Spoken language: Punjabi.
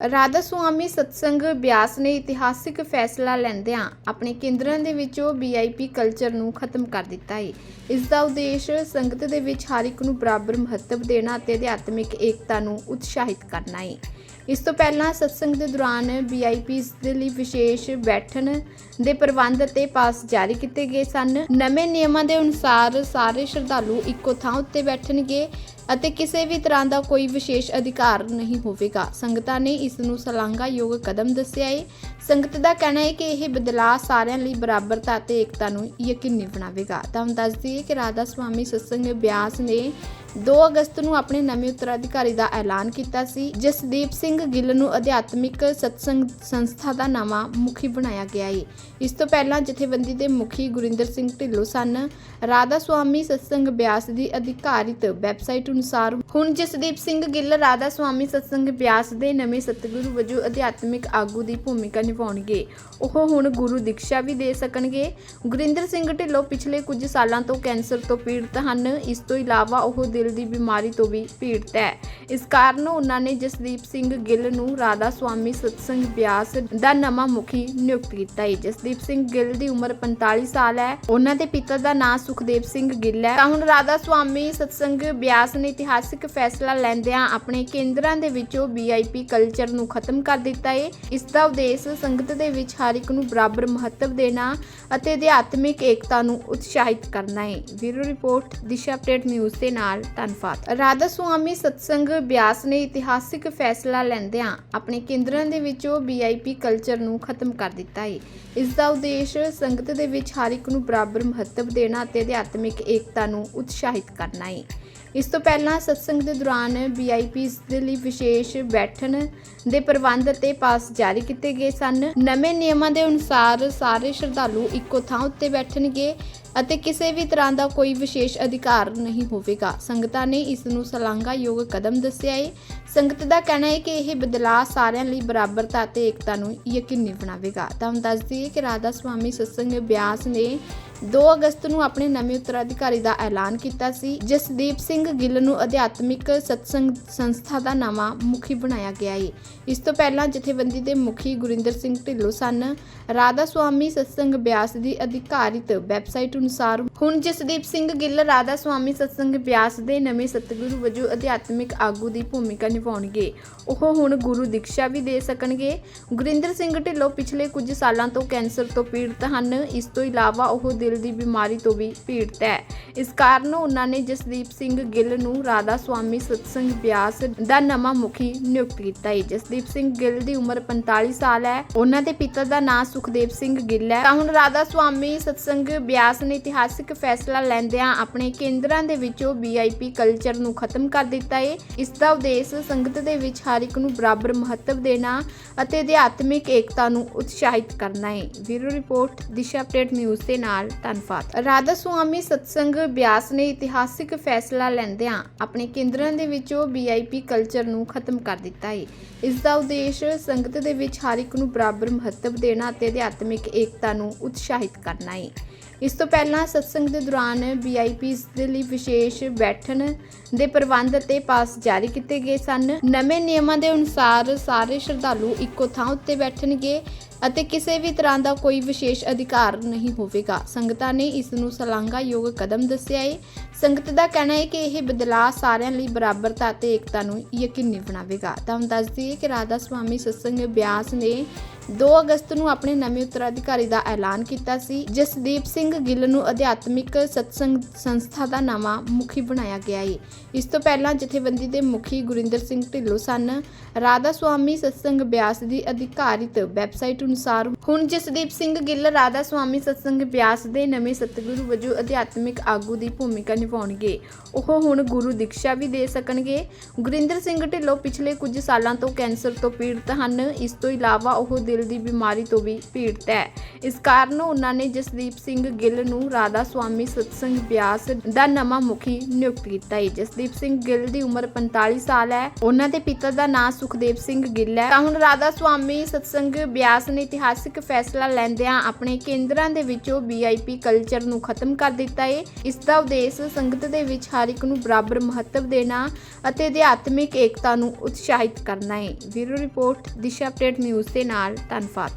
ਰਾਧਾ ਸੁਆਮੀ ਸਤਸੰਗ ਬਿਆਸ ਨੇ ਇਤਿਹਾਸਿਕ ਫੈਸਲਾ ਲੈਂਦਿਆਂ ਆਪਣੇ ਕੇਂਦਰਾਂ ਦੇ ਵਿੱਚੋਂ ਵੀਆਈਪੀ ਕਲਚਰ ਨੂੰ ਖਤਮ ਕਰ ਦਿੱਤਾ ਹੈ ਇਸ ਦਾ ਉਦੇਸ਼ ਸੰਗਤ ਦੇ ਵਿੱਚ ਹਰ ਇੱਕ ਨੂੰ ਬਰਾਬਰ ਮਹੱਤਵ ਦੇਣਾ ਅਤੇ ਅਧਿਆਤਮਿਕ ਏਕਤਾ ਨੂੰ ਉਤਸ਼ਾਹਿਤ ਕਰਨਾ ਹੈ ਇਸ ਤੋਂ ਪਹਿਲਾਂ ਸਤਸੰਗ ਦੇ ਦੌਰਾਨ ਵੀਆਈਪੀਜ਼ ਦੇ ਲਈ ਵਿਸ਼ੇਸ਼ ਬੈਠਣ ਦੇ ਪ੍ਰਬੰਧ ਅਤੇ ਪਾਸ ਜਾਰੀ ਕੀਤੇ ਗਏ ਸਨ। ਨਵੇਂ ਨਿਯਮਾਂ ਦੇ ਅਨੁਸਾਰ ਸਾਰੇ ਸ਼ਰਧਾਲੂ ਇੱਕੋ ਥਾਂ ਉੱਤੇ ਬੈਠਣਗੇ ਅਤੇ ਕਿਸੇ ਵੀ ਤਰ੍ਹਾਂ ਦਾ ਕੋਈ ਵਿਸ਼ੇਸ਼ ਅਧਿਕਾਰ ਨਹੀਂ ਹੋਵੇਗਾ। ਸੰਗਤਾਂ ਨੇ ਇਸ ਨੂੰ ਸ਼ਲਾਘਾਯੋਗ ਕਦਮ ਦੱਸਿਆ ਹੈ ਸੰਗਤ ਦਾ ਕਹਿਣਾ ਹੈ ਕਿ ਇਹ ਬਦਲਾਅ ਸਾਰਿਆਂ ਲਈ ਬਰਾਬਰਤਾ ਅਤੇ ਏਕਤਾ ਨੂੰ ਯਕੀਨੀ ਬਣਾਵੇਗਾ। ਤਾਂ ਹੁਣ ਦੱਸ ਦਈਏ ਕਿ ਰਾਧਾ ਸੁਆਮੀ ਸਤਸੰਗ ਬਿਆਸ ਨੇ 2 ਅਗਸਤ ਨੂੰ ਆਪਣੇ ਨਵੇਂ ਉੱਤਰਾਧਿਕਾਰੀ ਦਾ ਐਲਾਨ ਕੀਤਾ ਸੀ, ਜਸਦੀਪ ਸਿੰਘ ਗਿੱਲ ਨੂੰ ਅਧਿਆਤਮਿਕ ਸਤਸੰਗ ਸੰਸਥਾ ਦਾ ਨਵਾਂ ਮੁਖੀ ਬਣਾਇਆ ਗਿਆ ਹੈ ਇਸ ਤੋਂ ਪਹਿਲਾਂ ਜਥੇਬੰਦੀ ਦੇ ਮੁਖੀ ਗੁਰਿੰਦਰ ਸਿੰਘ ਢਿੱਲੋਂ ਸਨ। ਰਾਧਾ ਸੁਆਮੀ ਸਤਸੰਗ ਬਿਆਸ ਦੀ ਅਧਿਕਾਰਿਤ ਵੈਬਸਾਈਟ ਅਨੁਸਾਰ ਹੁਣ ਜਸਦੀਪ ਸਿੰਘ ਗਿੱਲ ਰਾਧਾ ਸੁਆਮੀ ਸਤਸੰਗ ਬਿਆਸ ਦੇ ਨਵੇਂ ਸਤਿਗੁਰੂ ਵਜੋਂ ਅਧਿਆਤਮਿਕ ਆਗੂ ਦੀ ਭੂਮਿਕਾ ਨਿਭਾਉਣਗੇ। ਉਹ ਹੁਣ ਗੁਰੂ ਦੀਕਸ਼ਾ ਵੀ ਦੇ ਸਕਣਗੇ। ਗੁਰਿੰਦਰ ਸਿੰਘ ਢਿੱਲੋਂ ਪਿਛਲੇ ਕੁਝ ਸਾਲਾਂ ਤੋਂ ਕੈਂਸਰ ਤੋਂ ਪੀੜਤ ਹਨ। ਇਸ ਤੋਂ ਇਲਾਵਾ ਉਹ ਦਿਲ ਦੀ ਬਿਮਾਰੀ ਤੋਂ ਵੀ ਪੀੜਤ ਹੈ। ਇਸ ਕਾਰਨ ਉਹਨਾਂ ਨੇ ਜਸਦੀਪ ਸਿੰਘ ਗਿੱਲ ਨੂੰ ਰਾਧਾ ਸੁਆਮੀ ਸਤਸੰਗ ਬਿਆਸ ਦਾ ਨਵਾਂ ਮੁਖੀ ਨਿਯੁਕਤ ਕੀਤਾ ਹੈ। ਜਸਦੀਪ ਸਿੰਘ ਗਿੱਲ ਦੀ ਉਮਰ 45 ਸਾਲ ਹੈ। ਉਹਨਾਂ ਦੇ ਪਿਤਾ ਦਾ ਨਾਂ ਸੁਖਦੇਵ ਸਿੰਘ ਗਿੱਲ ਹੈ। ਤਾਂ ਹੁਣ ਰਾਧਾ ਸੁਆਮੀ ਸਤਸੰਗ ਬਿਆਸ ਨੇ ਇਤਿਹਾਸਿਕ ਫੈਸਲਾ ਲੈਂਦਿਆਂ ਆਪਣੇ ਕੇਂਦਰਾਂ ਦੇ ਵਿੱਚੋਂ ਵੀਆਈਪੀ ਕਲਚਰ ਨੂੰ ਖਤਮ ਕਰ ਦਿੱਤਾ ਹੈ। ਇਸ ਦਾ ਉਦੇਸ਼ ਸੰਗਤ ਦੇ ਵਿੱਚ ਹਰ ਇੱਕ ਨੂੰ ਬਰਾਬਰ ਮਹੱਤਵ ਦੇਣਾ ਅਤੇ ਅਧਿਆਤਮਿਕ ਏਕਤਾ ਨੂੰ ਉਤਸ਼ਾਹਿਤ ਕਰਨਾ ਹੈ। Bureau report, Disha update, news ਦੇ ਨਾਲ। ਧੰਨਵਾਦ। ਰਾਧਾ ਸੁਆਮੀ ਸਤਸੰਗ ਬਿਆਸ ਨੇ ਇਤਿਹਾਸਿਕ ਫੈਸਲਾ ਲੈਂਦਿਆਂ ਆਪਣੇ ਕੇਂਦਰਾਂ ਦੇ ਵਿੱਚੋਂ ਵੀਆਈਪੀ ਕਲਚਰ ਨੂੰ ਖਤਮ ਕਰ ਦਿੱਤਾ ਹੈ ਇਸ ਦਾ ਉਦੇਸ਼ ਸੰਗਤ ਦੇ ਵਿੱਚ ਹਰ ਇੱਕ ਨੂੰ ਬਰਾਬਰ ਮਹੱਤਵ ਦੇਣਾ ਅਤੇ ਅਧਿਆਤਮਿਕ ਏਕਤਾ ਨੂੰ ਉਤਸ਼ਾਹਿਤ ਕਰਨਾ ਹੈ ਇਸ ਤੋਂ ਪਹਿਲਾਂ ਸਤਸੰਗ ਦੇ ਦੌਰਾਨ ਵੀਆਈਪੀਜ਼ ਦੇ ਲਈ ਵਿਸ਼ੇਸ਼ ਬੈਠਣ ਦੇ ਪ੍ਰਬੰਧ ਅਤੇ ਪਾਸ ਜਾਰੀ ਕੀਤੇ ਗਏ ਸਨ। ਨਵੇਂ ਨਿਯਮਾਂ ਦੇ ਅਨੁਸਾਰ ਸਾਰੇ ਸ਼ਰਧਾਲੂ ਇੱਕੋ ਥਾਂ ਉੱਤੇ ਬੈਠਣਗੇ ਅਤੇ ਕਿਸੇ ਵੀ ਤਰ੍ਹਾਂ ਦਾ ਕੋਈ ਵਿਸ਼ੇਸ਼ ਅਧਿਕਾਰ ਨਹੀਂ ਹੋਵੇਗਾ। ਸੰਗਤਾਂ ਨੇ ਇਸ ਨੂੰ ਸ਼ਲਾਘਾਯੋਗ ਕਦਮ ਦੱਸਿਆ ਹੈ ਸੰਗਤ ਦਾ ਕਹਿਣਾ ਹੈ ਕਿ ਇਹ ਬਦਲਾਅ ਸਾਰਿਆਂ ਲਈ ਬਰਾਬਰਤਾ ਅਤੇ ਏਕਤਾ ਨੂੰ ਯਕੀਨੀ ਬਣਾਵੇਗਾ। ਤਾਂ ਹੁਣ ਦੱਸ ਦਈਏ ਕਿ ਰਾਧਾ ਸੁਆਮੀ ਸਤਸੰਗ ਬਿਆਸ ਨੇ 2 ਅਗਸਤ ਨੂੰ ਆਪਣੇ ਨਵੇਂ ਉੱਤਰਾਧਿਕਾਰੀ ਦਾ ਐਲਾਨ ਕੀਤਾ ਸੀ, ਜਸਦੀਪ ਸਿੰਘ ਗਿੱਲ ਨੂੰ ਅਧਿਆਤਮਿਕ ਸਤਸੰਗ ਸੰਸਥਾ ਦਾ ਨਵਾਂ ਮੁਖੀ ਬਣਾਇਆ ਗਿਆ ਹੈ ਇਸ ਤੋਂ ਪਹਿਲਾਂ ਜਥੇਬੰਦੀ ਦੇ ਮੁਖੀ ਗੁਰਿੰਦਰ ਸਿੰਘ ਢਿੱਲੋਂ ਸਨ। ਰਾਧਾ ਸੁਆਮੀ ਸਤਸੰਗ ਬਿਆਸ ਦੀ ਅਧਿਕਾਰਿਤ ਵੈਬਸਾਈਟ ਅਨੁਸਾਰ ਹੁਣ ਜਸਦੀਪ ਸਿੰਘ ਗਿੱਲ ਰਾਧਾ ਸੁਆਮੀ ਸਤਸੰਗ ਬਿਆਸ ਦੇ ਨਵੇਂ ਸਤਿਗੁਰੂ ਵਜੋਂ ਅਧਿਆਤਮਿਕ ਆਗੂ ਦੀ ਭੂਮਿਕਾ ਨਿਭਾਉਣਗੇ। ਉਹ ਹੁਣ ਗੁਰੂ ਦੀਕਸ਼ਾ ਵੀ ਦੇ ਸਕਣਗੇ। ਗੁਰਿੰਦਰ ਸਿੰਘ ਢਿੱਲੋਂ ਪਿਛਲੇ ਕੁਝ ਸਾਲਾਂ ਤੋਂ ਕੈਂਸਰ ਤੋਂ ਪੀੜਤ ਹਨ। ਇਸ ਤੋਂ ਇਲਾਵਾ ਉਹ ਦਿਲ ਦੀ ਬਿਮਾਰੀ ਤੋਂ ਵੀ ਪੀੜਤ ਹੈ। ਇਸ ਕਾਰਨ ਉਹਨਾਂ ਨੇ ਜਸਦੀਪ ਸਿੰਘ ਗਿੱਲ ਨੂੰ ਰਾਧਾ ਸੁਆਮੀ ਸਤਸੰਗ ਬਿਆਸ ਦਾ ਨਵਾਂ ਮੁਖੀ ਨਿਯੁਕਤ ਕੀਤਾ ਹੈ। ਜਸਦੀਪ ਸਿੰਘ ਗਿੱਲ ਦੀ ਉਮਰ 45 ਸਾਲ ਹੈ। ਉਹਨਾਂ ਦੇ ਪਿਤਾ ਦਾ ਨਾਮ ਸੁਖਦੇਵ ਸਿੰਘ ਗਿੱਲ ਹੈ। ਤਾਂ ਹੁਣ ਰਾਧਾ ਸੁਆਮੀ ਸਤਸੰਗ ਬਿਆਸ ਨੇ ਇਤਿਹਾਸਿਕ ਫੈਸਲਾ ਲੈਂਦਿਆਂ ਆਪਣੇ ਕੇਂਦਰਾਂ ਦੇ ਵਿੱਚੋਂ ਵੀਆਈਪੀ ਕਲਚਰ ਨੂੰ ਖਤਮ ਕਰ ਦਿੱਤਾ ਹੈ। ਇਸ ਦਾ ਉਦੇਸ਼ ਸੰਗਤ ਦੇ ਵਿੱਚ ਹਰ ਇੱਕ ਨੂੰ ਬਰਾਬਰ ਮਹੱਤਵ ਦੇਣਾ ਅਤੇ ਅਧਿਆਤਮਿਕ ਏਕਤਾ ਨੂੰ ਉਤਸ਼ਾਹਿਤ ਕਰਨਾ ਹੈ। Bureau report, Disha update, news ਦੇ ਨਾਲ। ਧੰਨਵਾਦ। ਰਾਧਾ ਸੁਆਮੀ ਸਤਸੰਗ ਬਿਆਸ ਨੇ ਇਤਿਹਾਸਿਕ ਫੈਸਲਾ ਲੈਂਦਿਆਂ ਆਪਣੇ ਕੇਂਦਰਾਂ ਦੇ ਵਿੱਚੋਂ ਵੀਆਈਪੀ ਕਲਚਰ ਨੂੰ ਖਤਮ ਕਰ ਦਿੱਤਾ ਹੈ ਇਸ ਦਾ ਉਦੇਸ਼ ਸੰਗਤ ਦੇ ਵਿੱਚ ਹਰ ਇੱਕ ਨੂੰ ਬਰਾਬਰ ਮਹੱਤਵ ਦੇਣਾ ਅਤੇ ਅਧਿਆਤਮਿਕ ਏਕਤਾ ਨੂੰ ਉਤਸ਼ਾਹਿਤ ਕਰਨਾ ਹੈ ਇਸ ਤੋਂ ਪਹਿਲਾਂ ਸਤਸੰਗ ਦੇ ਦੌਰਾਨ ਵੀਆਈਪੀਜ਼ ਦੇ ਲਈ ਵਿਸ਼ੇਸ਼ ਬੈਠਣ ਦੇ ਪ੍ਰਬੰਧ ਅਤੇ ਪਾਸ ਜਾਰੀ ਕੀਤੇ ਗਏ ਸਨ। ਨਵੇਂ ਨਿਯਮਾਂ ਦੇ ਅਨੁਸਾਰ ਸਾਰੇ ਸ਼ਰਧਾਲੂ ਇੱਕੋ ਥਾਂ ਉੱਤੇ ਬੈਠਣਗੇ ਅਤੇ ਕਿਸੇ ਵੀ ਤਰ੍ਹਾਂ ਦਾ ਕੋਈ ਵਿਸ਼ੇਸ਼ ਅਧਿਕਾਰ ਨਹੀਂ ਹੋਵੇਗਾ। ਸੰਗਤਾਂ ਨੇ ਇਸ ਨੂੰ ਸ਼ਲਾਘਾਯੋਗ ਕਦਮ ਦੱਸਿਆ ਹੈ ਸੰਗਤ ਦਾ ਕਹਿਣਾ ਹੈ ਕਿ ਇਹ ਬਦਲਾਅ ਸਾਰਿਆਂ ਲਈ ਬਰਾਬਰਤਾ ਅਤੇ ਏਕਤਾ ਨੂੰ ਯਕੀਨੀ ਬਣਾਵੇਗਾ। ਤਾਂ ਦੱਸ ਦਈਏ ਕਿ ਰਾਧਾ ਸੁਆਮੀ ਸਤਸੰਗ ਬਿਆਸ ਨੇ 2 ਅਗਸਤ ਨੂੰ ਆਪਣੇ ਨਵੇਂ ਉੱਤਰਾਧਿਕਾਰੀ ਦਾ ਐਲਾਨ ਕੀਤਾ ਸੀ ਜਸਦੀਪ ਸਿੰਘ ਗਿੱਲ ਨੂੰ ਅਧਿਆਤਮਿਕ ਸਤਸੰਗ ਸੰਸਥਾ ਦਾ ਨਵਾਂ ਮੁਖੀ ਬਣਾਇਆ ਗਿਆ ਹੈ ਇਸ ਤੋਂ ਪਹਿਲਾਂ ਜਥੇਬੰਦੀ ਦੇ ਮੁਖੀ ਗੁਰਿੰਦਰ ਸਿੰਘ ਢਿੱਲੋਂ ਸਨ। ਰਾਧਾ ਸੁਆਮੀ ਸਤਸੰਗ ਬਿਆਸ ਦੀ ਅਧਿਕਾਰਿਤ ਵੈਬਸਾਈਟ ਅਨੁਸਾਰ ਹੁਣ ਜਸਦੀਪ ਸਿੰਘ ਗਿੱਲ ਰਾਧਾ ਸੁਆਮੀ ਸਤਸੰਗ ਬਿਆਸ ਦੇ ਨਵੇਂ ਸਤਿਗੁਰੂ ਵਜੋਂ ਅਧਿਆਤਮਿਕ ਆਗੂ ਦੀ ਭੂਮਿਕਾ ਨਿਭਾਉਣਗੇ ਉਹ ਹੁਣ ਗੁਰੂ ਦੀਕਸ਼ਾ ਵੀ ਦੇ ਸਕਣਗੇ। ਗੁਰਿੰਦਰ ਸਿੰਘ ਢਿੱਲੋਂ ਪਿਛਲੇ ਕੁਝ ਸਾਲਾਂ ਤੋਂ ਕੈਂਸਰ ਤੋਂ ਪੀੜਤ ਹਨ। ਇਸ ਤੋਂ ਇਲਾਵਾ ਉਹ ਦਿਲ ਦੀ ਬਿਮਾਰੀ ਤੋਂ ਵੀ ਪੀੜਤ ਹੈ। ਇਸ ਕਾਰਨ ਉਹਨਾਂ ਨੇ ਜਸਦੀਪ ਸਿੰਘ ਗਿੱਲ ਨੂੰ ਰਾਧਾ ਸੁਆਮੀ ਸਤਸੰਗ ਬਿਆਸ ਦਾ ਨਵਾਂ ਮੁਖੀ ਨਿਯੁਕਤ ਕੀਤਾ ਹੈ। ਜਸਦੀਪ ਸਿੰਘ ਗਿੱਲ ਦੀ ਉਮਰ 45 ਸਾਲ ਹੈ। ਉਹਨਾਂ ਦੇ ਪਿਤਾ ਦਾ ਨਾਂ ਸੁਖਦੇਵ ਸਿੰਘ ਗਿੱਲ ਹੈ। ਤਾਂ ਹੁਣ ਰਾਧਾ ਸੁਆਮੀ ਸਤਸੰਗ ਬਿਆਸ ਨੇ ਇਤਿਹਾਸਿਕ ਫੈਸਲਾ ਲੈਂਦਿਆਂ ਆਪਣੇ ਕੇਂਦਰਾਂ ਦੇ ਵਿੱਚੋਂ ਵੀਆਈਪੀ ਕਲਚਰ ਨੂੰ ਖਤਮ ਕਰ ਦਿੱਤਾ ਹੈ। ਇਸ ਦਾ ਉਦੇਸ਼ ਸੰਗਤ ਦੇ ਵਿੱਚ ਹਰ ਇੱਕ ਨੂੰ ਬਰਾਬਰ ਮਹੱਤਵ ਦੇਣਾ ਅਤੇ ਅਧਿਆਤਮਿਕ ਏਕਤਾ ਨੂੰ ਉਤਸ਼ਾਹਿਤ ਕਰਨਾ ਹੈ। Bureau report, Disha update news ਦੇ ਨਾਲ, ਧੰਨਵਾਦ।